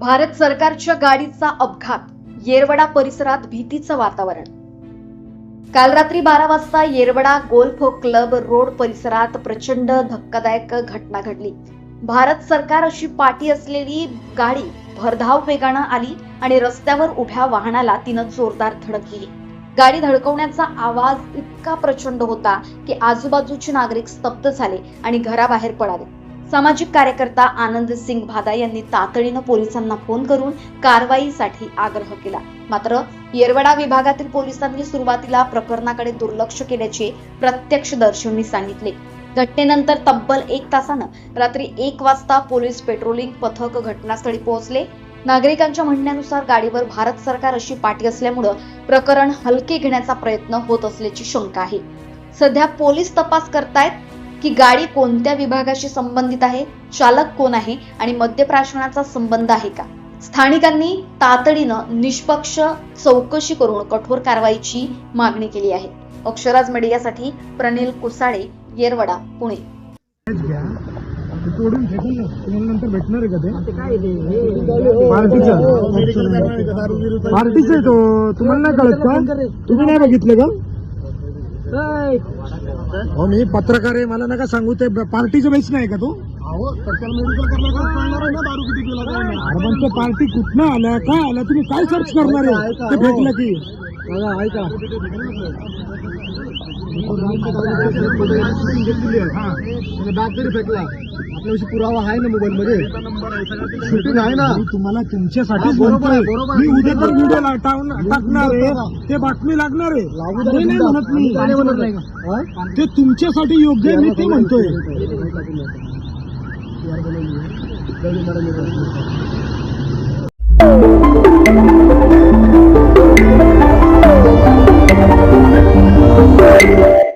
भारत सरकारच्या गाडीचा अपघात येरवडा परिसरात भीतीचं वातावरण. काल रात्री बारा वाजता येरवडा गोल्फ क्लब रोड परिसरात प्रचंड धक्कादायक घटना घडली. भारत सरकार अशी पाटी असलेली गाडी भरधाव वेगानं आली आणि रस्त्यावर उभ्या वाहनाला तिनं जोरदार धडक दिली. गाडी धडकवण्याचा आवाज इतका प्रचंड होता की आजूबाजूचे नागरिक स्तब्ध झाले आणि घराबाहेर पळाले सामाजिक कार्यकर्ता आनंद सिंग भादा यांनी तातडीनं पोलिसांना फोन करून कारवाईसाठी आग्रह केला. मात्र येरवडा विभागातील पोलिसांनी सुरुवातीला प्रकरणाकडे दुर्लक्ष केल्याचे प्रत्यक्षदर्शींनी सांगितले. घटनेनंतर तब्बल एक तासानं रात्री एक वाजता पोलीस पेट्रोलिंग पथक घटनास्थळी पोहोचले. नागरिकांच्या म्हणण्यानुसार गाडीवर भारत सरकार अशी पाठी असल्यामुळं प्रकरण हलके घेण्याचा प्रयत्न होत असल्याची शंका आहे. सध्या पोलीस तपास करतायत की गाडी कोणत्या विभागाशी संबंधित आहे? चालक कोण आहे? आणि मद्यप्राशनाचा संबंध आहे का? स्थानिकांनी तातडीनं निष्पक्ष चौकशी करून कठोर कारवाईची मागणी केली आहे. अक्षराज मीडियासाठी प्रणिल कुसाळे येरवडा पुणे. घ्या ते तोडून फेकून ना तुम्हाला नंतर भेटणार आहे का ते. पार्टीचा पार्टीचा आहे तो तुम्हाला नाही कळत का? तुम्ही नाही बघितलं का? हो मी पत्रकार आहे मला नका सांगू ते पार्टीचं बेस नाही का तो? पार्टी कुठनं आला काय आला तुम्ही काय सर्च करणार आहे? ते भेटलं की. ऐका. बॅग तरी फेकला आपल्याविषयी पुरावा आहे ना मोबाईल मध्ये शूटिंग आहे ना तुम्हाला तुमच्यासाठी बरोबर आहे, बरोबर. मी उद्या तर व्हिडिओ टाकणार आहे. ते बातमी लागणार आहे. ते नाही म्हणत मी. तुमच्यासाठी योग्य आहे मी ते म्हणतोय.